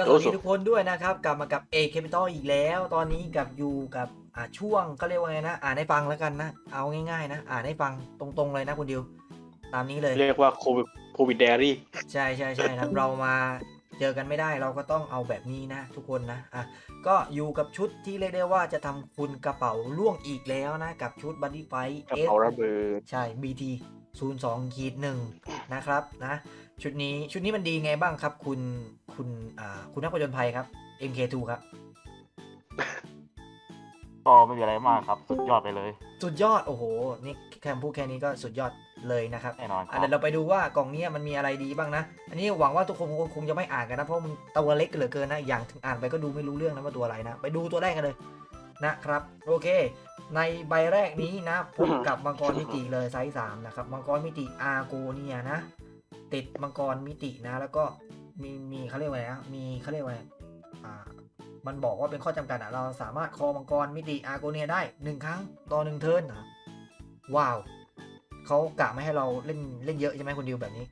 ก็สวัสดีทุกคนด้วยนะครับ กลับมากับเอเคปิตอลอีกแล้ว ตอนนี้กับอยู่กับอ่าช่วงเขาเรียกว่าไงนะ อ่านให้ฟังแล้วกันนะ เอาง่ายๆ นะ อ่านให้ฟังตรงๆเลยนะคุณดิว ตามนี้เลย เรียกว่าโควิดโควิดเดรี่ ใช่ใช่ใช่ครับ เรามาเจอกันไม่ได้เราก็ต้องเอาแบบนี้นะ ทุกคนนะ อะ ก็อยู่กับชุดที่เรียกได้ว่าจะทำคุณกระเป๋าล่วงอีกแล้วนะ กับชุดบั d ดี้ไฟกระเป๋าระเบิดใช่ BT 02ขีดหนึ่งนะครับนะ ชุดนี้ชุดนี้มันดีไงบ้างครับ คุณคุณอ่าคุณนักผจญภัยครับ MK2 ครับ ก็ไม่มีอะไรมากครับ สุดยอดไปเลย สุดยอดโอ้โห นี่แค่พูดแค่นี้ก็สุดยอดเลยนะครับแน่นอนคอะรับเดี๋ยวเราไปดูว่ากล่องเนี้ยมันมีอะไรดีบ้างนะ อันนี้หวังว่าทุกคนคงคงจะไม่อ่านกันนะ เพราะมันตัวเล็กเหลือเกินนะ อย่างถึงอ่านไปก็ดูไม่รู้เรื่องนะว่าตัวอะไรนะ ไปดูตัวแรกกันเลยนะครับ โอเค ในใบแรกนี้นะพบกับมังกรมิติเลยไซส์สามนะครับ มังกรมิติอาโกเนียนะ ติดมังกรมิตินะ แล้วก็มีมีเขาเรียกว่าไงนะมีเขาเรียกว่าไงอ่ามันบอกว่าเป็นข้อจำกัดอะเราสามารถคอมังกรมิติอาโกเนียได้หนึ่งครั้งต่อหนึ่งเทิร์นเหรอว้าวเขากะไม่ให้เราเล่นเล่นเยอะใช่ไหมคุณดิวแบบนี้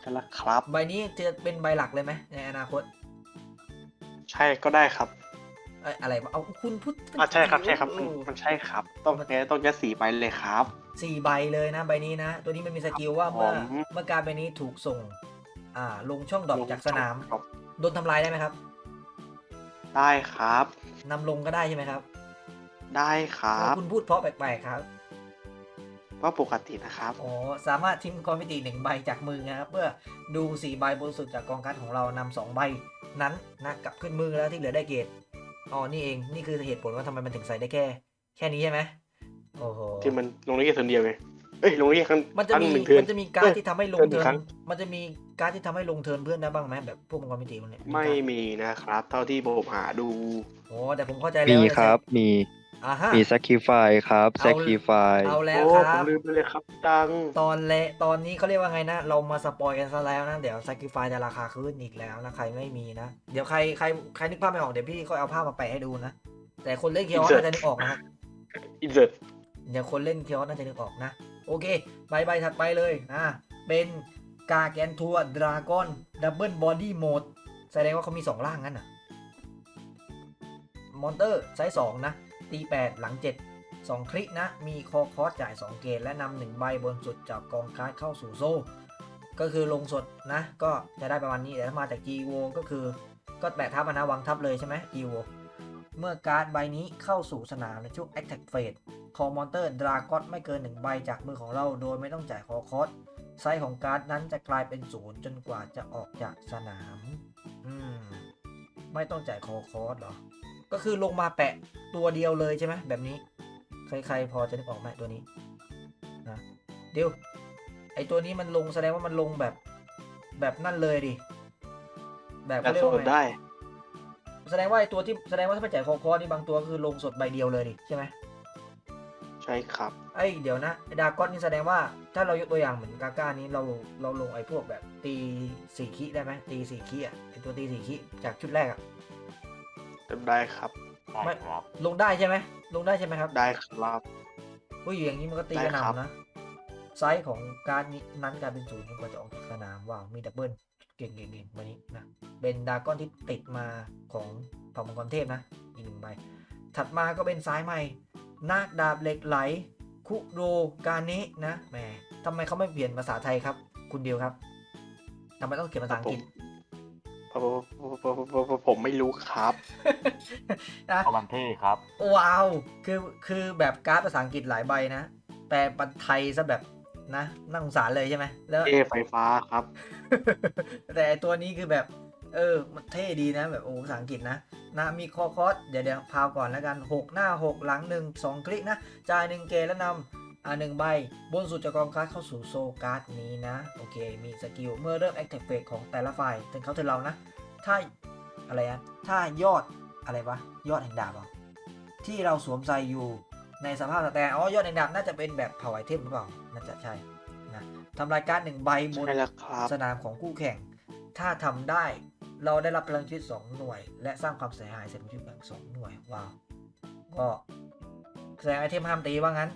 ใช่แล้วครับ ใบนี้จะเป็นใบหลักเลยไหมในอนาคต ใช่ก็ได้ครับเอ้ยอะไรวะเอาคุณพูดอะใช่ครับใช่ครับโอ้มันโหมันใช่ครับ ต้องแค่ต้องแค่สีไปเลยครับ สี่ใบเลยนะใบนี้นะ ตัวนี้มันมีสกิลว่าเมื่อผม เมื่อการใบนี้ถูกส่ง อ่า ลงช่องดรอปจากสนามครับโดนทำลายได้ไหมครับได้ครับ นำลงก็ได้ใช่ไหมครับได้ครับคุณพูดเพราะแปลกๆครับ ว่าปกตินะครับ อ๋อสามารถทิ้งมังกรมิติหนึ่งใบจากมือนะครับเพื่อดูสี่ใบบนสุดจากกองการ์ดของเรานำสองใบนั้นนะกลับขึ้นมือแล้วที่เหลือได้เกรดอ๋อนี่เองนี่คือเหตุผลว่าทำไมมันถึงใส่ได้แค่ แค่นี้ใช่ไหม โอ้โหที่มันลงได้แค่เทิร์นเดียวไงเอ้ยลงได้แค่ครั้งมันจะครั้งมีหนึ่งเทิร์นมันจะมีการ์ดที่ทำให้ลงเทิเทิร์นหนึ่งครั้ร์นงมันจะมีการ์ดที่ทำให้ลงเทิร์นเพื่อนได้บ้างไหมแบบพวกมังกรมิติมันเนี่ยไม่การ์ดมีนะครับ เท่าที่ผมหาดู โอ้แต่ผมเข้าใจแล้วมีครับ มีอ่าฮะ มี sacrifice ครับ เอา sacrifice เอาแล้วโอ้คผรัมบลืมไปเลยครับตังตอนเละตอนนี้เขาเรียกว่าไงนะ เรามาสปอยกันซะแล้วนะ เดี๋ยว Sacrifice จะราคาขึ้นอีกแล้วนะ ใครไม่มีนะ เดี๋ยวใครใครใครนึกภาพไม่ออก เดี๋ยวพี่ค่อยเอาภาพมาแปะให้ดูนะ แต่คนเล่นเคียวน่าจะนึกออกนะครับอินเสิร์ต เดี๋ยวคนเล่นเคียวน่าจะนึกออกนะ โอเค ใบใบถัดไปเลยอ่าเป็นกาแกนทัวดราก้อนดับเบิลบอดี้โหมดแสดงว่าเขามี 2 ร่างงั้นอะมอนเตอร์ไซส์2นะ ตี 8 หลัง 7 2 คลิกนะ มีคอคอสจ่าย 2 เกตและนำหนึ่งใบบนสุดจากกองการ์ดเข้าสู่โซ่ ก็คือลงสดนะ ก็จะได้ประมาณนี้ แต่ถ้ามาจาก g ีโวก็คือก็แปะทับนะวางทับเลยใช่ไหม g ีโวเมื่อการ์ดใบนี้เข้าสู่สนามในช่วง Attack Phase คอมอนเตอร์ดราก้อนไม่เกิน 1 ใบจากมือของเราโดยไม่ต้องจ่ายคอคอสไซส์ของการ์ดนั้นจะกลายเป็นศูนย์จนกว่าจะออกจากสนาม อืม ไม่ต้องจ่ายคอคอสเหรอ ก็คือลงมาแปะตัวเดียวเลยใช่ไหมแบบนี้ ใครๆพอจะนึกออกไหมตัวนี้นะเดี๋ยวไอตัวนี้มันลงแสดงว่ามันลงแบบ แบบนั่นเลยดิ แบบแต่เขาเรียกสว่าดไงได้แสดงว่าไอตัวที่แสดงว่าถ้าไม่จ่ายคอคอสนี่บางตัวก็คือลงสดใบเดียวเลยดิใช่ไหม ใช่ครับ ไอยเดี๋ยวนะไอดากอนนี่แสดงว่าถ้าเรายกตัวอย่างเหมือนกาก้านี้เราเราลงไอพวกแบบตีสี่คิได้ไหมตีสี่คิอะไอตัวตีสี่คิจากชุดแรกอะได้ครับได้ไม่ครับลงได้ใช่ไหมลงได้ใช่ไหมครับได้ครับเฮ้ยอย่างนี้มันก็ตีได้กระหครับ น่ำนะไซส์ของการดนี้นั้นกลายเป็นศูนย์จนกว่าจะออกจากสนามว้าวมีดับเบิลเก่งเก่งเก่งวันนี้นะเป็นดรากอนที่ติดมาของเผ่ามังกรเทพนะอีกหนึ่งใบถัดมาก็เป็นซ้ายใหม่ นาคดาบเหล็กไหล คุโรกาเนะนะแหมทำไมเขาไม่เปลี่ยนภาษาไทยครับ คุณเดียวครับทำไมต้องเขียนภาษาอังกฤษผมผมผมผมไม่รู้ครับนะเอมันเท่ครับ ว้าว คือ คือแบบการ์ดภาษาอังกฤษหลายใบนะ แปลเป็นไทยซะแบบนะน่าสงสารเลยใช่ไหมแล้วเอไฟฟ้าครับ แต่ตัวนี้คือแบบ เออ มันเท่ดีนะ แบบโอ้ภาษาอังกฤษนะ นะมีคอคอสเดี๋ยวเดี๋ยวพาวก่อนแล้วกัน 6 หน้า 6 หลัง 1 2 คลิกนะ จ่าย 1 เกตแล้วนำอ่าหนึ่งใบบนสุดจากกองการ์ดเข้าสู่โซลการ์ดนี้นะ โอเค มีสกิลเมื่อเริ่ม Active Phase ของแต่ละฝ่ายถึงเขาถึงเรานะ ถ้าอะไรอะถ้ายอดอะไรวะ ยอดแห่งดาบเหรอที่เราสวมใส่อยู่ในสภาพสแตนอ๋อยอดแห่งดาบน่าจะเป็นแบบเผ่าไอเทมหรือเปล่า น่าจะใช่นะทำลายการ์ดหนึ่งใบบนใช่แล้วครับสนามของคู่แข่ง ถ้าทำได้ เราได้รับพลังชีวิต 2 หน่วย และสร้างความเสียหายเสร็จชีวิตแบบสองหน่วย ว้าว ก็แสดงไอเทมห้ามตีว่างั้น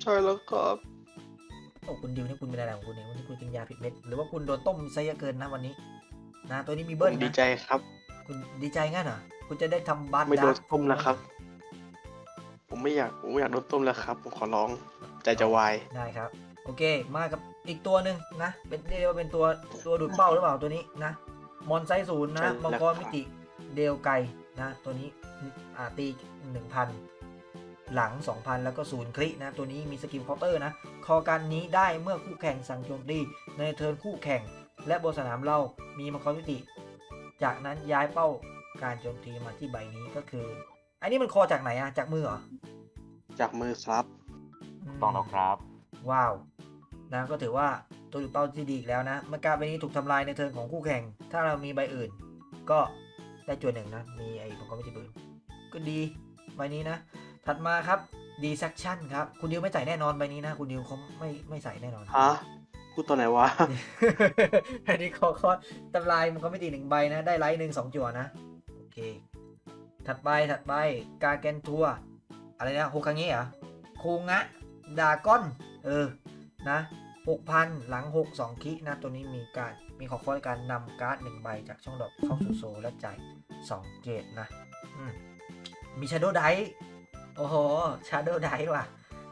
ใช่แล้วครับโอ้คุณดิวนี่คุณเป็นอะไรของคุณเนี่ยวันนี้คุณกินยาผิดเม็ด หรือว่าคุณโดนต้มซะเยอะเกินนะวันนี้ นะตัวนี้มีผเบิ้ลมนะดีใจครับ คุณดีใจงั้นเหรอคุณจะได้ทำบ้านไม่โดนดาร์กต้มแล้วครับ ผมไม่อยากผมไม่อยากโดนต้มแล้วครับ ผมขอร้องใจจะวายได้ครับ โอเค มากับอีกตัวหนึ่งนะ เป็นเรียกว่าเป็นตัวตัวดูดเป้าหรือเปล่าตัวนี้นะ มอนไซส์ศูนย์นะใช่แล้วมังกรมิติเดลไกนะ ตัวนี้อ่าตีหนึ่งพันหลัง 2,000 แล้วก็ศูนย์คลินะ ตัวนี้มีสกิลเคาน์เตอร์นะ คอการนี้ได้เมื่อคู่แข่งสั่งโจมตีในเทิร์นคู่แข่ง และบนสนามเรามีมังกรมิติ จากนั้นย้ายเป้าการโจมตีมาที่ใบนี้ก็คือ อันนี้มันคอจากไหนอะจากมือเหรอ จากมือครับมต้องแล้วครับ ว้าวนะก็ถือว่า ตัวดูดเป้าที่ดีอีกแล้วนะ เมื่อการใบนี้ถูกทำลายในเทิร์นของคู่แข่ง ถ้าเรามีใบอื่น ก็ได้จวนหนึ่งนะ มีไอ้ของก็ไม่ติปืนก็ดีใบนี้นะ ถัดมาครับดีซักชั่นครับ คุณดิวไม่ใส่แน่นอนใบนี้นะ คุณดิวเขาไม่ไม่ใส่แน่นอนฮะพูดตอนไหนวะ อันนี้ขอคอตำลายมันก็ไม่ตีหนึ่งใบนะ ได้ไลท์หนึ่งสองจั่วนะ โอเค ถัดไปถัดไปกาแกนทัวอะไรนะโฮคังเงะเหรอโคงะดากอน เออ นะ หกพันหลังหกสองคินะตัวนี้มีการมีขอคอยการนำการ์ดหนึ่งใบจากช่องดอกเข้าสู่โซลและจ่ายสองเกตนะอืมมีชาโด w ไดโอ้โหชาโด w ไดว่ะ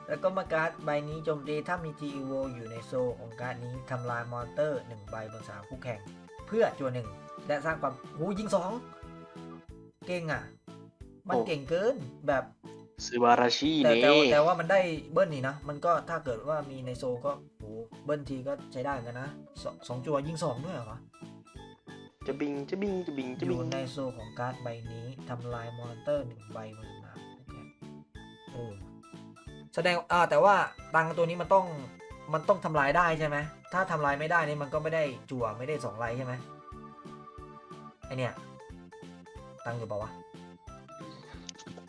แล้วก็มาการ์ดใบนี้โจมตีถ้ามี g e v o อยู่ในโซลของการ์ดนี้ทำลายมอนเตอร์ 1 ใบบนสนามคู่แข่ง เพื่อจัวหนึ่งและสร้างความหูยิงสองเก่งอะ มันโอ้เก่งเกินแบบซบาราชิแต่เน่แต่แต่ว่ามันได้เบิ้ลนี่นะ มันก็ถ้าเกิดว่ามีในโซลก็โห เบิ้ลทีก็ใช้ได้เหมือนกันนะสองสองจัวยิงสองด้วยเหรอจะบิงจะบิงจะบิงอจะบิยู่งในโซลของการ์ดใบนี้ทำลายมอนเตอร์หนึ่งใบบนสนามคู่แข่งเออแสดงอ่าแต่ว่าตังค์ตัวนี้มันต้องมันต้องทำลายได้ใช่ไหมถ้าทำลายไม่ได้นี่มันก็ไม่ได้จั่วไม่ได้สองไลท์ใช่ไหมไอเนี่ยตังค์อยู่เปล่าวะ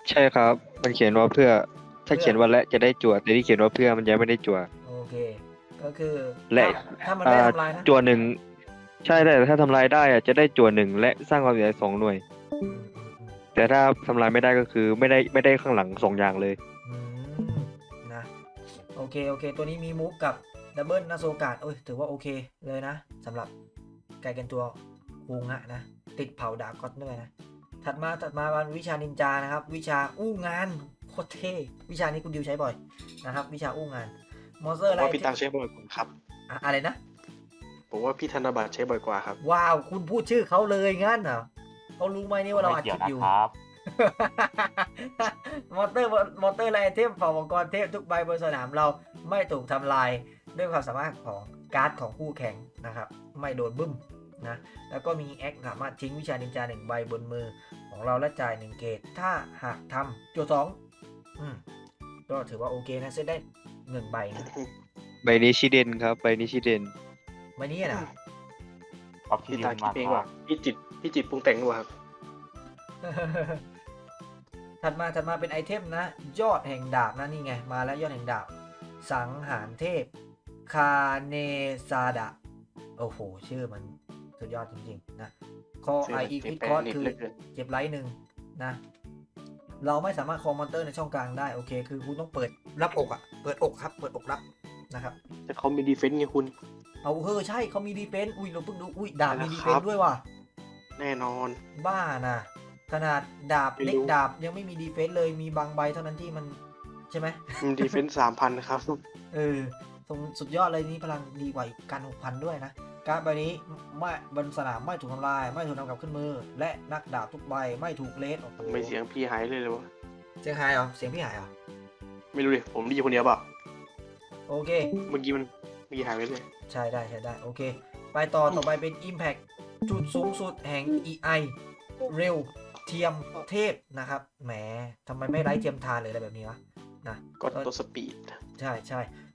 ใช่ครับ มันเขียนว่าเพื่อ ถ้าเพื่อเขียนว่าและจะได้จั่วแต่ที่เขียนว่าเพื่อมันยังไม่ได้จั่วโอเค ก็คือและถ้าถ้ามันไม่อ่าทำลายนะจั่วหนึ่งใช่แต่ถ้าทำลายได้อะจะได้จั่วหนึ่งและสร้างความเสียหายสองหน่วยอืมอืมอืมแต่ถ้าทำลายไม่ได้ก็คือไม่ได้ไม่ได้ข้างหลังสองอย่างเลยอืมนะโอเคโอเค ตัวนี้มีมูฟกับดับเบิลนาโซกาดโอ้ยถือว่าโอเคเลยนะสำหรับไก่กันตัวคูงะนะ ติดเผาดาบก็อตด้วยนะ ถัดมาถัดมาเป็นวิชานินจานะครับ วิชาอู้งานโคตรเท่วิชานี้คุณดิวใช้บ่อยนะครับ วิชาอู้งาน มอนสเตอผร์มไลว่าท์พี่ตังใช้บ่อยกว่าครับอะไรนะ ผมว่าพี่ธนบัตรใช้บ่อยกว่าครับ ว้าว คุณพูดชื่อเขาเลยงั้นเหรอเขารู้ไหมนี่ว่าเราอัดไม่คเกี่ลิยวปอยู่นะครับ มอเตอร์มอเตอร์ไลท์เทมเผ่ามังกรเทพทุกใบบนสนามเราไม่ถูกทำลายด้วยความสามารถของการ์ดของคู่แข่งนะครับ ไม่โดนบึ้มนะ แล้วก็มีแอคสามารถทิ้งวิชานินจาหนึ่งใบบนมือของเราและจ่ายหนึ่งเกตถ้าหากทำจัวสองอืมก็ถือว่าโอเคนะเซตได้ หนึ่งใบนะใบนี้ชิเดนครับใบนี้ชิเดนใบนี้นะขอบที่พี่ดีตังคิดมากเองครัว่าบพี่จิตพี่จิตปรุงแต่งหรือเปล่าครับ ถัดมาถัดมาเป็นไอเทมนะ ยอดแห่งดาบนะนี่ไง มาแล้วยอดแห่งดาบ สังหารเทพ คาเนซาดะ โอ้โห ชื่อมันสุดยอดจริงๆนะคอไออีคิดคอร์สคือเกินเจ็บไลท์หนึ่งนะ เราไม่สามารถคอมมอนเตอร์ในช่องกลางได้โอเค คือคุณต้องเปิดรับอกอะเปิดอกครับ เปิดอกรับนะครับ แต่เขามีดีเฟนต์ไงคุณ เอาเฮ้อใช่เขามีดีเฟนต์อุ้ยเราเพิ่งดูอุ้ยดาบมีนะดีคเฟรันบต์ด้วยว่ะแน่นอน บ้านะขนาดดาบไม่รู้เล็กดาบยังไม่มีดีเฟนต์เลยมีบางใบเท่านั้นที่มันใช่ไหมมีดีเฟนต์สามพันครับ เออตรงสุดยอดเลยนี่พลังดีกว่าอีกการหกพันด้วยนะ การดใบนี้ไม่บนสนามไม่ถูกทำลาย ไม่ถูกนำกลับขึ้นมือ และนักดาบทุกใบไม่ถูกเลสโอ้โหไม่เสียงพี่หายเลยเลยวะเสียงหายเหรอเสียงพี่หายเหรอไม่รู้ดิผมได้ยินคนเดียวเปล่าโอเค เมื่อกี้มันเมื่อกี้หายไปเลยใช่ได้ใช่ได้โอเค ไปต่อต่อไปเป็น Impact จุดสูงสุดแห่ง EI เร็วเทียมเทพนะครับแหมทำไมไม่ไร้เทียมทานเลยอะไรแบบนี้วะนะก็ตัวสปีดใช่ใช่อ่า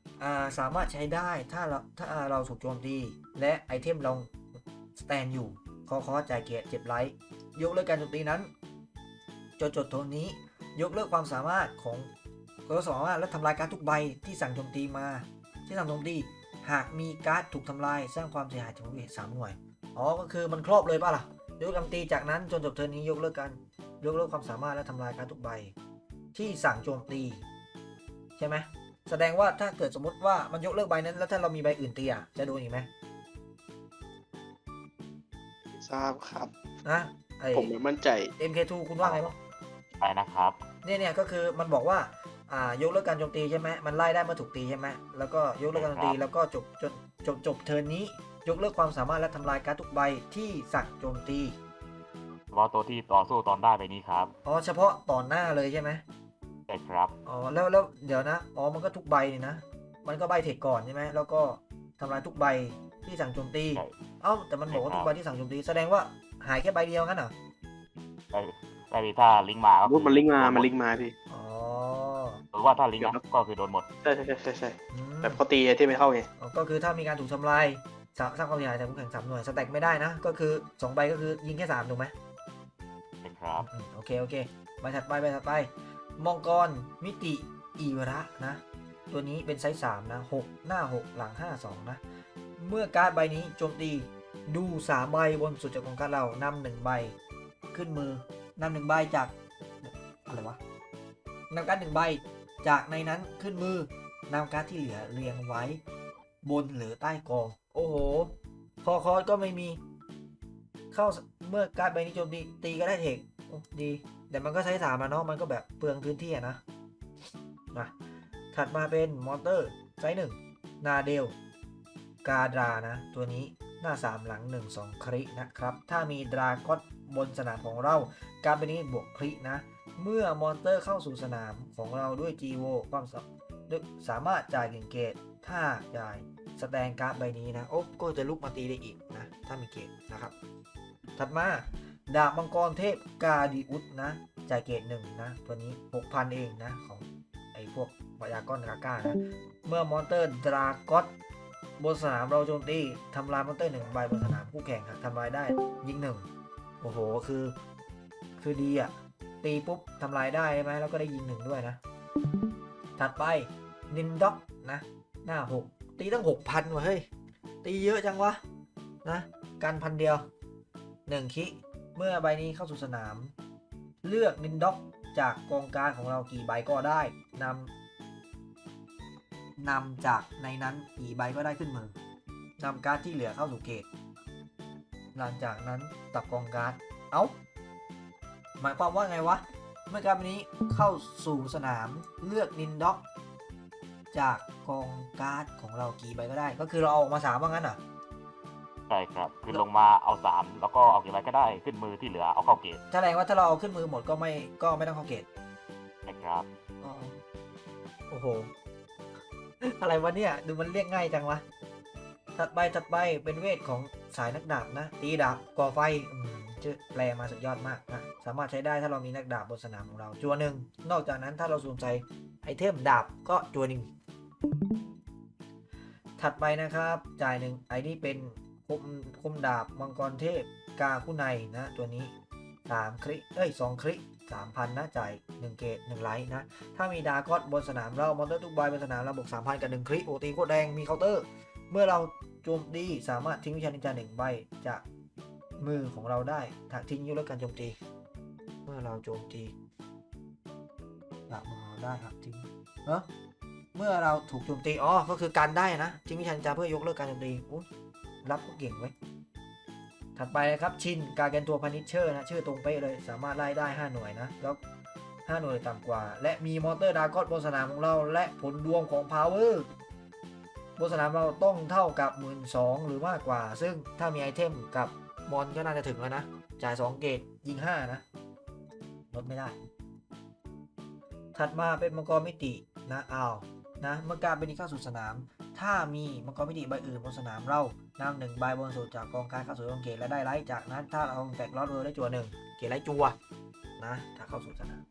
สามารถใช้ได้ถ้าเราถ้าเราถูกโจมตี และไอเทมเราสแตนอยู่คอคอจ่ายเกียรติเจ็บไลท์ยกเลิกการโจมตีนั้นจดจดโทนนี้ ยกเลิกความสามารถของก็สามารถและทำลายการดทุกใบที่สั่งโจมตีมา ที่สั่งโจมตีหากมีการ์ดถูกทำลายสร้างความเสียหายถึงสามหน่วยอ๋อก็คือมันครอบเลยป่ะล่ะยกกำตีจากนั้นจนจบเทิร์นนี้ยกเลิกกันยกเลิกความสามารถและทำลายการดทุกใบ ที่สั่งโจมตี ใช่ไหม แสดงว่าถ้าเกิดสมมติว่ามันยกเลิกใบนั้น แล้วถ้าเรามีใบอื่นตีอะจะโดนอีกไหมสทราบครับนะไอผมไม่มั่นใจ MK2 คุณว่าไงบ้าง ไปนะครับ เนี่ยเนี่ยก็คือมันบอกว่าอ่ายกเลิกการโจมตีใช่ไหมมันไล่ได้เมื่อถูกตีใช่ไหมแล้วก็ยกเลิกการโจมตีครับ แล้วก็จบจบจบจบเทิร์นนี้ ยกเลิกความสามารถและทำลายการดทุกใบที่สั่งโจมตีเฉพาะตัวที่ต่อสู้ตอนได้ไปนี้ครับ อ๋อเฉพาะต่อหน้าเลยใช่ไหมใช่ครับ อ๋อแล้วแล้วเดี๋ยวนะ อ๋อมันก็ทุกใบนี่นะ มันก็ใบเทคก่อนใช่ไหมแล้วก็ทำลายทุกใบที่สั่งโจมตี ใช่ เอ้าแต่มันบอกว่าใช่ทุคกรับใบที่สั่งโจมตีแสดงว่าหายแค่ใบเดียวงั้นเหรอ ได้ได้ดีถ้าลิงก์มาก็รูปมันลิงก์มา มันลิงก์มาพี่ อ๋อหรือว่าถ้าลิงก์เดี๋นะยวนะก็คือโดนหมด ใช่ใช่ใช่ใช่ใช่อืมแบบเขาตีไอ้ที่ไม่เข้าไง อ๋อก็คือถ้ามีการถูกทำลายสร้างสร้างความเสียหายจากคู่แข่งสามหน่วยสแต็กไม่ได้นะ ก็คือสองใบก็คือยิงแค่สามถูกไหมใช่ครับ อืมโอเค โอเค ใบถัดไป ใบถัดไป มองกร มิติอีวระนะ ตัวนี้เป็นไซส์3นะ 6 หน้า 6 หลัง 5 2 นะ เมื่อการ์ดใบนี้โจมตีดู3ใบบนสุดจากกองการดเรานำหนึ่งใบ ขึ้นมือนำหนึ่งใบจาก อะไรวะนำการ์ดหนึ่งใบจากในนั้นขึ้นมือนำการ์ดที่เหลือเรียงไว้ บนหรือใต้กอง โอ้โห คอคอร์ก็ไม่มี เข้าเมื่อการ์ดใบนี้โจมตีตีก็ได้เทคดี แต่มันก็ใช้สามอะเนาะมันก็แบบเปลืองพื้นที่นะนะถัดมาเป็นมอเตอร์ไซส์หนึ่งนาเดลกาดรานะ ตัวนี้หน้า 3 หลัง 1 2 ครินะครับ ถ้ามีดรากอนบนสนามของเรา การเป็นนี้บวกครินะ เมื่อมอนเตอร์เข้าสู่สนามของเราด้วยจีโวความสาด้วยสามารถจ่ายหนึ่งเกต ถ้าจ่ายสแตนการ์ดใบนี้นะ โอ้ก็จะลุกมาตีได้อีกนะ ถ้ามีเกตนะครับ ถัดมา ดาบมังกรเทพกาดิอุสนะจ่ายเกตหนึ่งนะ ตัวนี้6,000เองนะ ของไอ้พวกวายากอนกาก้านะ เมื่อมอนเตอร์ดราก้อนบนสนามเราโจมตีทำลายมอนเตอร์หนึ่งใบบนสนามคู่แข่งหากทำลายได้ยิงหนึ่งโอ้โหคือ คือดีอะตีปุ๊บทำลายได้ใช่ไหมแล้วก็ได้ยิงหนึ่งด้วยนะ ถัดไปนินด็อกนะ หน้า6ตีตั้ง6,000ว่ะเฮ้ยตีเยอะจังวะนะกันพันเดียว1คิ มื่อใบนี้เข้าสู่สนาม เลือกนินด็อกจากกองการของเรากี่ใบก็ได้นำนำจากในนั้นกี่ใบก็ได้ขึ้นมือนำการ์ดที่เหลือเข้าสู่เกตหลังจากนั้นตับกองการ์ดเอ้าหมายความว่าไงวะ เมื่อการ์ดใบนี้เข้าสู่สนามเลือกนินด็อก จากกองการ์ดของเรากี่ใบก็ได้ ก็คือเราเอาออกมาสามว่างั้นอะ ช่ครับ คือลงมาเอาสามแล้วก็เอากี่ใบก็ได้ขึ้นมือที่เหลือเอาเข้าเกตแสดงว่าถ้าเราเอาขึ้นมือหมดก็ไม่ก็ไม่ต้องเข้าเกตใช่ครับอ๋อโอ้โห อะไรวะเนี่ย ดูมันเรียกง่ายจังวะถัดไปถัดไปเป็นเวทของสายนักดาบนะ ตีดาบก่อไฟอืมชื่อแปลมาสุดยอดมากนะสามารถใช้ได้ถ้าเรามีนักดาบบนสนามของเราจัวหนึ่งนอกจากนั้นถ้าเราสนใจไอเทมดาบก็จัวหนึ่งถัดไปนะครับ จ่ายหนึ่งไอนี่เป็นคุ มคุมดาบมังกรเทพกาคุไนนะตัวนี้สามคริเอ้ยสองคริสามพันนะจ่ายหนึ่งเกตหนึ่งไลท์นะ ถ้ามีดาร์กอสบนสนามเรามอนเตอร์ทุกใบบนสนามเราบวกสามพันกับหนึ่งคริโอตีโคตรแดงมีเคาน์เตอร์ เมื่อเราโจมตีสามารถทิ้งวิชานินจาหนึ่งใบจากมือของเราได้ถ้าทิ้งยุทธการโจมตี เมื่อเราโจมตีจากมือเราได้ครับทิ้งเออเมื่อเราถูกโจมตีอ๋อก็คือการได้นะทิ้งวิชานินจาเพื่อยกเลิกการโจมตีอุ๊ย รับก็เก่งไว้ ถัดไปนะครับชินการแกนตัวพานิชเชอร์นะชื่อตรงเป๊ะเลยสามารถไล่ได้ 5 หน่วยนะแล้ว 5 หน่วยต่ำกว่า และมีมอเตอร์ดากอนบนสนามของเรา และผลดวงของพาวเวอร์บนสนามเราต้องเท่ากับ 1 2ื่นหรือมากกว่า ซึ่งถ้ามีไอเทมกับมอนก็น่าจะถึงแล้วนะ จ่าย 2 เกตยิง 5 นะ ลดไม่ได้ ถัดมาเป็นมังกรมิตินะอ้าวนะเมื่อการเป็นนี้เข้าสู่สนาม ถ้ามีมังกรมิติใบอื่นบนสนามเรา นำหนึ่งใบบนสุดจากกองการเข้าสู่กองเกตและได้ไลท์จากนั้นถ้าเราแตกลอดเวอร์ได้จัวหนึ่งเกตไลท์จัวนะถ้าเข้าสู่สนาม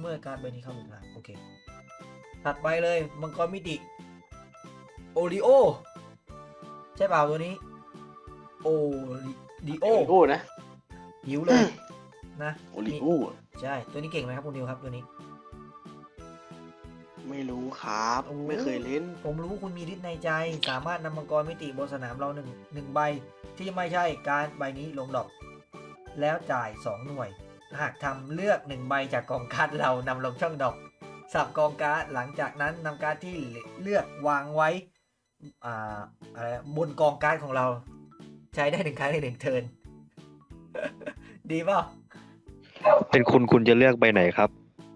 เมื่อการใบนี้เข้าสู่สนามโอเคถัดไปเลยมังกรมิติโอริโอใช่เปล่าตัวนี้โอริโอโอริโอ้นะหิวเลยนะโอริโอ้ใช่ตัวนี้เก่งไหมครับคุณดิวครับตัวนี้ ไม่รู้ครับ โอ้ไม่เคยเล่น ผมรู้คุณมีฤทธิ์ในใจ สามารถนำมังกรมิติบนสนามเราหนึ่งหนึ่งใบ ที่ไม่ใช่การดใบนี้ลงดอก แล้วจ่าย 2 หน่วย หากทำเลือก 1 ใบจากกองการ์ดเรานำลงช่องดอก สับกองการ์ดหลังจากนั้นนำการ์ดที่เลือกวางไว้อ่าอะไรบนกองการ์ดของเรา ใช้ได้หนึ่งครั้งในหนึ่งเทิร์น ดีเปล่าเป็นคุณคุณจะเลือกใบไหนครับ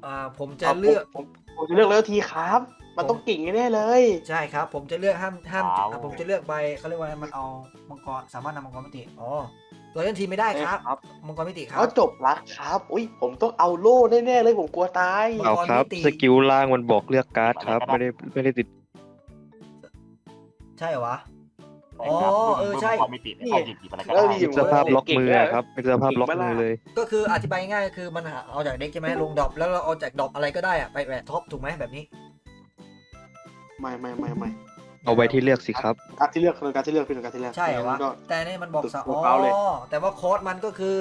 อ่าผมจะเลือกผมผม ผมจะเลือกเลือกทีครับ มันต้องกิ่งแน่ๆเลย ใช่ครับ ผมจะเลือกห้ามห้ามว้าว อะผมจะเลือกใบเขาเรียกว่ามันเอามังกรสามารถนำมังกรมิติอ๋อตัวเล่นทีมไม่ได้ครับครับมังกรมิติครับ เขาจบละครับ อุ้ยผมต้องเอาโล่แน่ๆเลยผมกลัวตายมังกรเอาครับมิติสกิลล่างมันบอกเลือกการ์ดครับ ไม่ได้ไม่ได้ติดใช่เหรอวะใช่ครับ อ๋อเออบึ้มใช่ความมิติเนี่ยเข้าหยิบหยิบอะไรก็แล้ได้วอยู่สภาพล็อกมืออะครับเป็นสภาพล็อกมือเลย ก็คืออธิบายง่ายๆคือมันหาเอาจากเด็กใช่ไหมลงดรอปแล้วเราเอาจากดรอปอะไรก็ได้อะไปแหวะท็อปถูกไหมแบบนี้ ไม่ไม่ไม่ไม่เอาไว้ที่เลือกสิครับ การดที่เลือกคือการดที่เลือกเป็นการดที่เลือกใช่เหรอวะก็ แต่นี่มันบอกสะตัวอ๋อเปล่าเลยแต่ว่าคอร์สมันก็คือ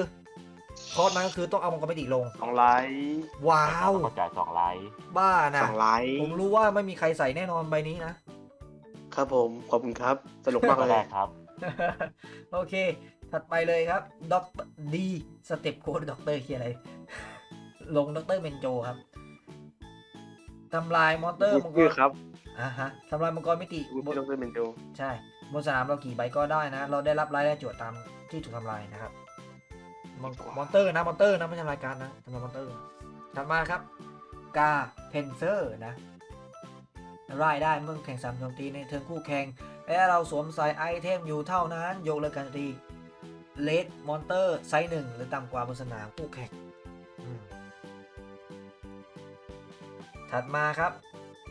คอร์สมันก็คือต้องเอามังกรมิติลง สองไลท์ว้าว เข้าจ่ายสองไลท์บ้านะสองไลท์ผมรู้ว่าไม่มีใครใส่แน่นอนใบนี้นะ ครับผม ขอบคุณครับ สนุกมากก็เลได้ยครับ โอเค ถัดไปเลยครับด็อกดีสเต็ปโค้ดด็อกเตอร์คืออะไร ลงด็อกเตอร์เมนโจครับทำลายมอนเตอร์มังกชื่อรครับอ่าฮะทำลายมังกรมิติคุณบพี่นต้องเป็นเมนโดใช่บนสนามเรากี่ใบก็ได้นะ เราได้รับรายได้จวดตามที่ถูกทำลายนะครับมอนมอนเตอร์นะมอนเตอร์นะไม่ใช่รายการนะทำลายมอนเตอร์ถัดมาครับกาเพนเซอร์นะ รายได้เมื่อแข่งสามโจมตีในเทิร์นคู่แข่ง และเราสวมใส่ไอเทมอยู่เท่านั้น ยกเลิกการตีเลดมอนเตอร์ไซส์หนึ่งหรือต่ำกว่าบนสนามคู่แข่ง ถัดมาครับ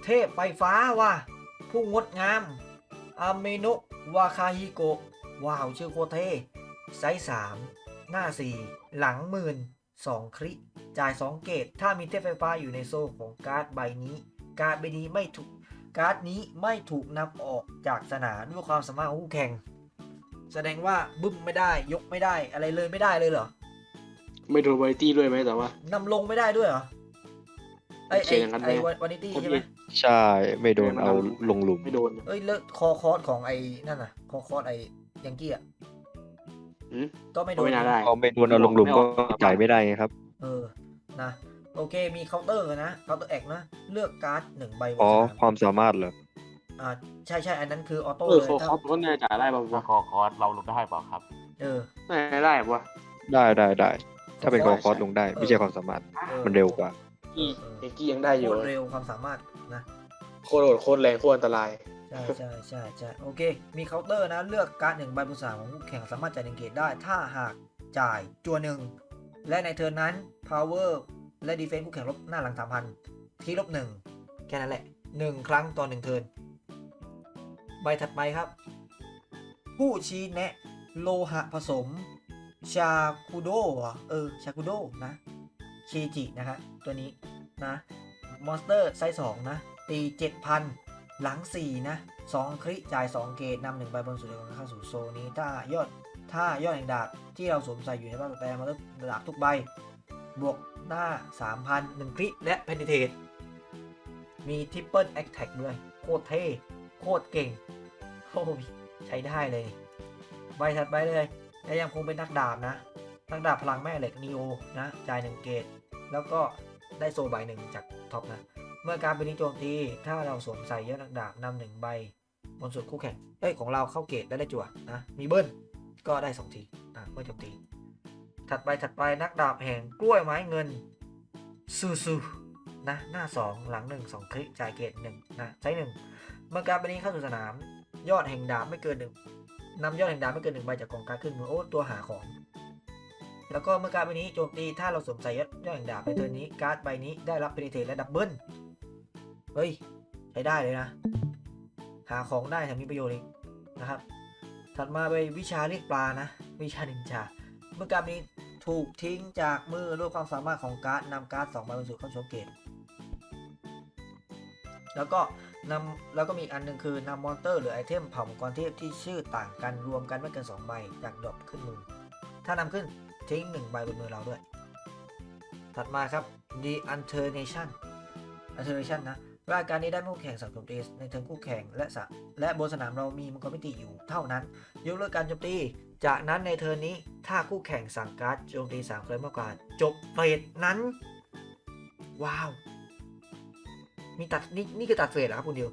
เทพไฟฟ้าว่ะ ผู้งดงามอาเมโนะวาคาฮิโกะว้าวชื่อโคเทไซส์สามหน้าสี่หลังหมื่นสองคริจ่าย 2 เกต ถ้ามีเทพไฟฟ้าอยู่ในโซ่ของการ์ดใบนี้ การ์ดใบนี้ไม่ถูก การ์ดนี้ไม่ถูกนำออกจากสนามด้วยความสามารถของคู่แข่ง แสดงว่าบึ้มไม่ได้ยกไม่ได้อะไรเลยไม่ได้เลยเหรอ ไม่โดนวาไรตี้ด้วยไหมแต่ว่านำลงไม่ได้ด้วยเหรอไอเขีไอยนอย่างนั้นไอไหมวานิตี้ใช่ไหมใช่ ไม่โดนเอาลงหลุมไม่โดนเอ้ยแล้วคอคอร์สของไอ้นั่นน่ะ คอคอร์สไอ้ยังกี้อะหืมก็ไม่โดก็นไม่น่าได้พอไม่โดนเอาลงหลุมก็จ่ายไม่ได้ไงครับ เออนะ โอเคมีเคาน์เตอร์นะเคาน์เตอร์แอกนะ เลือกการ์ดหนึ่งใบบนอ๋อ สนามความสามารถเหรอ อ่าใช่ใช่อันนั้นคือออโต้เออเลยโคถ้าคอปก็น่าจะได้ป่าวถ้าวะคอคอร์สเราลงได้เปล่าครับ เออน่าจะได้ป่ะได้ได้ได้ ถ้าเป็นคอคอร์สใช่ลงได้ ไม่ใช่ความสามารถเออมันเร็วกว่ากี้เอกี้ยังได้อยู่ โคตรเร็วความสามารถนะ โคตรโหดโคตรแรงโคตรอันตราย ใช่ใช่ใช่ใช่โอเค มีเคาน์เตอร์นะ เลือกการ์ดหนึ่งใบบนสนามของคู่แข่งสามารถจ่ายหนึ่งเกตได้ ถ้าหากจ่ายจัวหนึ่ง และในเทิร์นนั้น power และ defense คู่แข่งลบหน้าหลังสามพันที่ลบหนึ่งแค่นั้นแหละหนึ่งครั้งต่อหนึ่งเทินใบถัดไปครับ ผู้ชี้แนะ โลหะผสม ชาคุโดเออ ชาคุโดนะชีจินะฮะตัวนี้นะมอนสเตอร์ไซส์2นะ ตี 7,000 หลัง 4 นะ 2 คริจ่าย 2 เกตนำหนึ่งใบบนสุดของเข้าสู่โซนี้ ถ้ายอด ถ้ายอดแห่งดาบที่เราสวมใส่อยู่ในบ้านแต่มาเลือกดาบทุกใบ บวก หน้า 3,000 1คริและเพนเทตมีทริปเปิลแอคแท็กด้วย โคตรเท่ โคตรเก่งโอ้ยใช้ได้เลย ใบถัดไปเลย และยังคงเป็นนักดาบนะ นักดาบพลังแม่เหล็กนีโอนะ จ่ายหนึ่งเกต แล้วก็ได้โซใบหนึ่งจากท็อปนะ เมื่อการเป็นนิโจมตี ถ้าเราสวมใส่ยอดนักดาบนำหนึ่งใบบนสุดคู่แข่ง เอ้ยของเราเข้าเกตได้ได้จั่วนะ มีเบิ้ลก็ได้สองทีอะเมื่อโจมตี ถัดไปถัดไปนักดาบแห่งกล้วยไม้เงินซูซูนะหน้า 2 หลัง 1 2 คลิกจ่ายเกต1นะใช้1เมื่อการเป็นนี้เข้าสู่สนาม ยอดแห่งดาบไม่เกินหนึ่งนำยอดแห่งดาบไม่เกินหนึ่งใบจากกองการขึ้นมือโอ้ตัวหาของ แล้วก็เมื่อการดใบนี้โจมตีถ้าเราสวมใส่ยอดยอดแห่งดาบในเทิร์นนี้การ์ดใบนี้ได้รับเพนิเทตและดับเบิลเฮ้ยใช้ได้เลยนะ หาของได้แถมมีประโยชน์อีกนะครับ ถัดมาไปวิชาเรียกปลานะ วิชานินจา เมื่อการนี้ถูกทิ้งจากมือด้วยความสามารถของการ์ดนำการ์ดสองใบบรรจุเข้าโชว์เกตแล้วก็นำแล้วก็มีอันหนึ่งคือนำมอนเตอร์หรือไอเทมเผ่ามังกรเทพที่ชื่อต่างกันรวมกันไม่เกิน2ใบจากดรอปขึ้นมือ ถ้านำขึ้นทิ้ง1ใบบนมือเราด้วย ถัดมาครับ The Alternation Alternation นะรายการนี้ได้มู่แข่งสังโจมตีในเทิร์นคู่แข่งและสะและบนสนามเรามีมังกรมิติอยู่เท่านั้น ยกเลิกการโจมตี จากนั้นในเทิร์นนี้ถ้าคู่แข่งสั่งการ์ดโจมตีสามครั้งมากกว่า จบเฟสนั้น ว้าว มีตัดนี่นี่คือตัดเฟสเหรอครับคุณดิว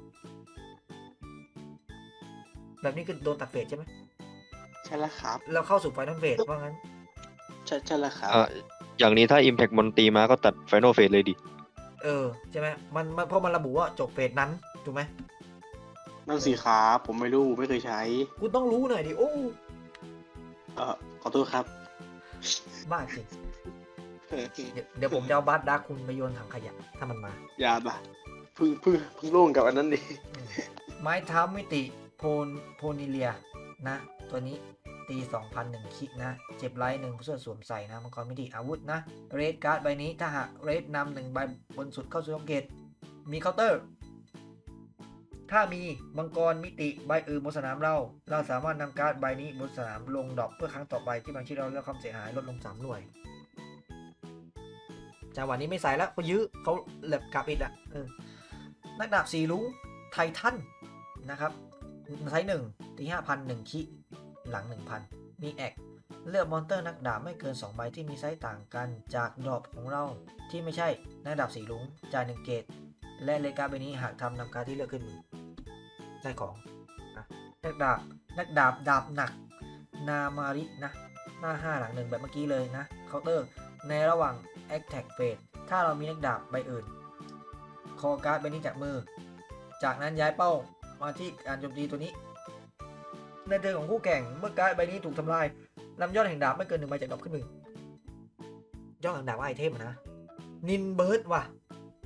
แบบนี้คือโดนตัดเฟสใช่ไหมใช่แล้วครับแล้วเข้าสู่ไฟนอลเฟสว่างั้นช่ใช่แล้วครับอะอย่างนี้ถ้า Impact มอนตีมาก็ตัด Final Phase เลยดิ เออ ใช่ไหมมันมันเพราะมันระบุว่าจบเฟสนั้น ถูกไหมนั่นสิครับผมไม่รู้ไม่เคยใช้ คุณต้องรู้หน่อยดิ โอ้ เออขอโทษครับ บ้าจริงเดี๋ยวเดี๋ยวผมจะเอาบัสดาร์คคุณไปโยนถังขยะถ้ามันมา อย่าบ่ะเพึ่งเพึ่งเพึ่งโล่งกับอันนั้นดิไม้เท้ามิติโพนโพนิเลียนะ ตัวนี้ตี 2,001คินะ เจ็บไลท์หนึ่งเพื่อสวมใส่นะมังกรมิติอาวุธนะ เรดการ์ดใบนี้ถ้าหากเรดนำหนึ่งใบบนสุดเข้าสู่ช่องเกตมีเคาน์เตอร์ ถ้ามีมังกรมิติใบอื่นบนสนามเรา เราสามารถนำการ์ดใบนี้บนสนามลงดรอปเพื่อครั้งต่อไปที่บางที่เราได้รับความเสียหายลดลงสามหน่วยจังหวะนี้ไม่ใส่แล้วเขายื้อเขาเหล็บกลับอีกละนักดาบสีลุงไททันนะครับไซส์หนึ่งตีห้าพันหนึ่งคิหลังหนึ่งพันมีแอคเลือกมอนเตอร์นักดาบไม่เกิน 2 ใบที่มีไซส์ต่างกันจากดรอปของเรา ที่ไม่ใช่นักดาบสีลุงจ่ายหนึ่งเกตและเลกาใบนี้หากทำนำการที่เลือกขึ้นมือ ได้ของนะนักดาบนักดาบดาบหนัก นามารินะหน้า 5 หลังหนึ่งแบบเมื่อกี้เลยนะเคาน์เตอร์ในระหว่าง Attack Phase ถ้าเรามีนักดาบใบอื่น คอการ์ดใบนี้จากมือ จากนั้นย้ายเป้ามาที่การโจมตีตัวนี้ ในเทิร์นของคู่แข่งเมื่อการ์ดใบนี้ถูกทำลายนำยอดแห่งดาบไม่เกินหนึ่งใบจากดอกขึ้นมือยอดแห่งดาบว่าไอเทมนะนินเบิร์ดว่ะ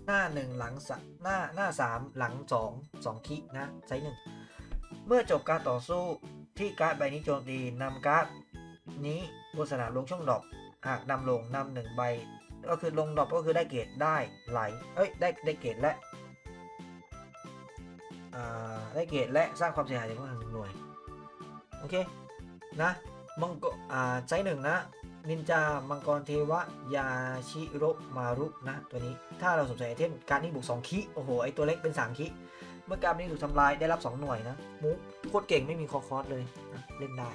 หน้าหนึ่งหลังสหน้าหน้าสามหลังสองสองคินะไซส์หนึ่งเมื่อจบการต่อสู้ที่การ์ดใบนี้โจมตีนำการ์ดนี้บนสนามลงช่องดอปหากนำลงนำหนึ่งใบ ก็คือลงดอปก็คือได้เกรดได้ไหลเอ้ยได้ได้เกรดและอ่าได้เกรดและสร้างความเสียหายจากผู้หนึ่งหน่วย โอเค นะมังกรอ่าไซส์หนึ่งนะ นินจา มังกรเทวะ ยาชิโรมารุนะตัวนี้ ถ้าเราสนใจไอเทมการนี้บวก2คิโอ้โห ไอตัวเล็กเป็น 3 คิเมื่อการนี้ถูกทำลายได้รับ 2 หน่วยนะมุกโคตรเก่งไม่มีคอคอสเลยนะเล่นได้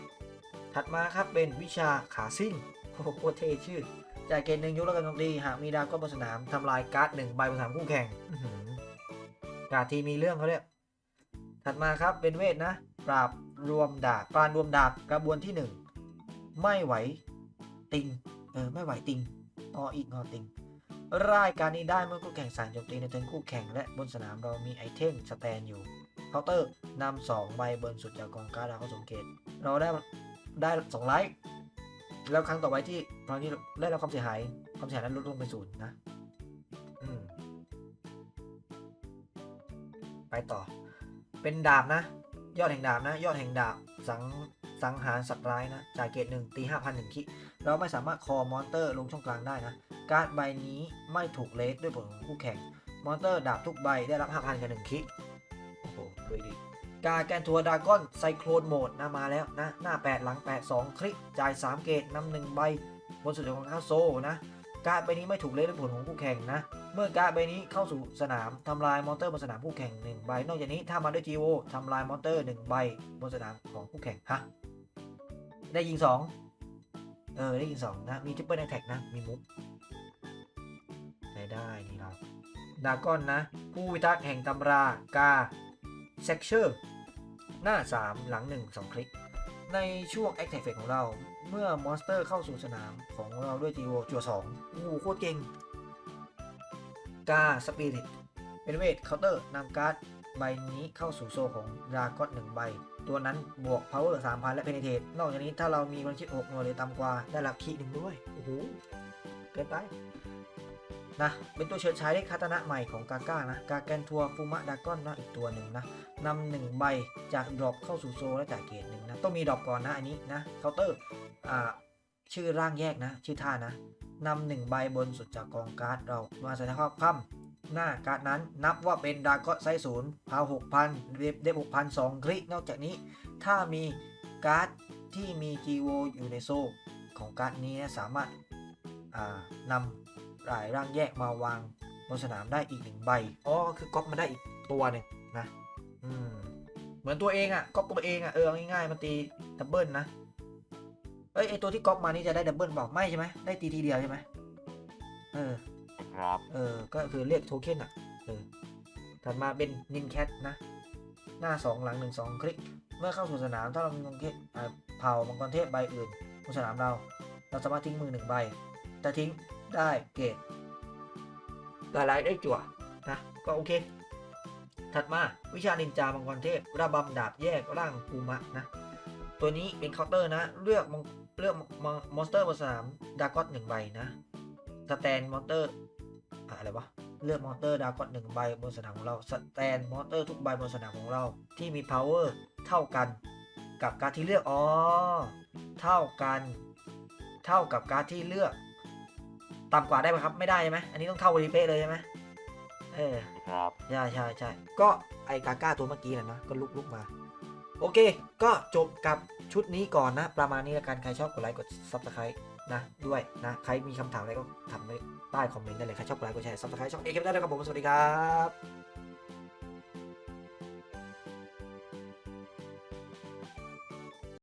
ถัดมาครับเป็นวิชาขาซิ่งโอ้โหโคตรเท่ชื่อจ่ายเกณฑ์หนึ่งยกเลิกการโจมตีหากมีดาวก็บนสนามทำลายการ์ดหนึ่งใบบนสนามคู่แข่งการ์ดทีมีเรื่องเขาเรียกถัดมาครับเป็นเวทนะ ปราบรวมดาบปราบรวมดาบกระบวนที่หนึ่งไม่ไหว ติง เออ ไม่ไหวติงออีกงอติง รายการนี้ได้เมื่อคู่แข่งสั่งโจมตีในเทิร์นคู่แข่งและบนสนามเรามีไอเทมสแตนอยู่เคาน์เตอร์นำสองใบบนสุดจากกองการ์ดดาเขาสังเกต เราได้ได้สองไลท์แล้วครั้งต่อไปที่ครั้งที่ได้รับความเสียหายความเสียหายนั้นลดลงไปศูนย์นะอืมไปต่อ เป็นดาบนะ ยอดแห่งดาบนะ ยอดแห่งดาบสัง สังหารสัตว์ร้ายนะจ่ายเกรดหนึ่งตีห้าพันหนึ่งคิเราไม่สามารถคอมอนเตอร์ลงช่องกลางได้นะ การ์ดใบนี้ไม่ถูกเลสด้วยผลของคู่แข่ง มอนเตอร์ดาบทุกใบได้รับ5,000กับหนึ่งคิโอ้โหดูดีกาแกนทัวร์ดากอนไซโคลนโหมดนะมาแล้วนะ หน้า 8 หลัง 8 2 คลิก จ่าย 3 เกตนำหนึ่งใบ บนสุดของข้าโซนะ การใบนี้ไม่ถูกเล่นด้วยผลของคู่แข่งนะ เมื่อการใบนี้เข้าสู่สนามทำลายมอนเตอร์บนสนามคู่แข่ง 1 ใบ นอกจากนี้ถ้ามาด้วยจีโอทำลายมอนเตอร์ 1 ใบบนสนามของคู่แข่งฮะ ได้ยิง2เออ ได้ยิง2นะ มีทริปเปิลแอทแท็กนะ มีมุกได้ได้นี่เราดากอนนะ ผู้พิทักษ์แห่งตำรากาเซ็กเชอร์หน้า 3 หลัง 1 2 คลิก ในช่วง Active Phase ของเรา เมื่อมอนสเตอร์เข้าสู่สนามของเราด้วยจีโอจัว2โอ้โคตรเก่งกาสปิริตเป็นเวทเคาน์เตอร์นำการ์ด ใบนี้เข้าสู่โซของดราก้อนหนึ่งใบ ตัวนั้นบวก power 3,000 และ penetrate นอกจากนี้ถ้าเรามีบัญชี6หน่วยหรือต่ำกว่าได้รับคีหนึ่งด้วย โอ้โห เกินไปนะเป็นตัวเฉิดฉายได้คาตนะใหม่ของกาก้านะ กาแกนทัวฟูมะดากอนนะอีกตัวหนึ่งนะนำหนึ่งใบจากดรอปเข้าสู่โซและจ่ายเกรดหนึ่งนะ ต้องมีดรอปก่อนนะอันนี้นะเคาน์เตอร์อ่าชื่อร่างแยกนะ ชื่อท่านะนำหนึ่งใบบนสุดจากกองการ์ดเรามาใส่ในข้อคว่ำ หน้าการ์ดนั้นนับว่าเป็นดากอไซส์ศูนย์พาวหกพันเดฟเดฟหกพันสองคลิกนอกจากนี้ ถ้ามีการ์ดที่มีจีโวอยู่ในโซ่ของการ์ดนี้สามารถานำรายร่างแยกมาวางบนสนามได้อีกหนึ่งใบ อ๋อ คือก๊อปมาได้อีกตัวหนึ่งนะ อืม เหมือนตัวเองอะ่ะ ก๊อปตัวเองอะ่ะ เออ ง่ายๆ มันตีดับเบิลนะ เอ้ย ไอตัวที่ก๊อปมานี่จะได้ดับเบิลเปล่า ไม่ใช่ไหม ได้ตีทีเดียวใช่ไหมเออ ครับ เออ ก็คือเรียกโทเค็นอะ เออ ถัดมาเป็นนินแคทนะ หน้า 2 หลัง 1 2 คลิก เมื่อเข้าสู่สนามถ้าเรามีมังเทพอ่าเผ่ามังกรเทพใบอื่นบนสนามเรา เราสามารถทิ้งมือหนึ่งใบ จะทิ้งได้เกรดหลายได้จั่วนะ ก็โอเค ถัดมาวิชานินจามังกรเทพระบำดาบแยกร่างภูมะนะ ตัวนี้เป็นเคาน์เตอร์นะ เลือกเลือกมอนสเตอร์บนสนามดากอตหนึ่งใบนะสแตนมอนเตอร์ อะไรวะเลือกมอนเตอร์ดากอตหนึ่งใบบนสนามของเราสแตนมอนเตอร์ทุกใบบนสนามของเรา ที่มี power เท่ากัน กับการดที่เลือก อ๋อ เท่ากัน เท่ากับการดที่เลือกต่ำกว่าได้ไหมครับ ไม่ได้ใช่ไหมอันนี้ต้องเท่ากันเป๊ะเลยใช่ไหมเออครับใช่ใช่ใช่ก็ไอกาก้าตัวเมื่อกี้แหละนะก็ลุกลุกมา โอเค ก็จบกับชุดนี้ก่อนนะ ประมาณนี้แล้วกันใครชอบกดไลค์กด subscribe นะด้วยนะใครมีคำถามอะไรก็ทำไว้ใต้คอมเมนต์ได้เลยใครชอบกดไลค์กดแชร์ซับสไครต์ช่องเอเคได้เลยครับผมสวัสดีครับ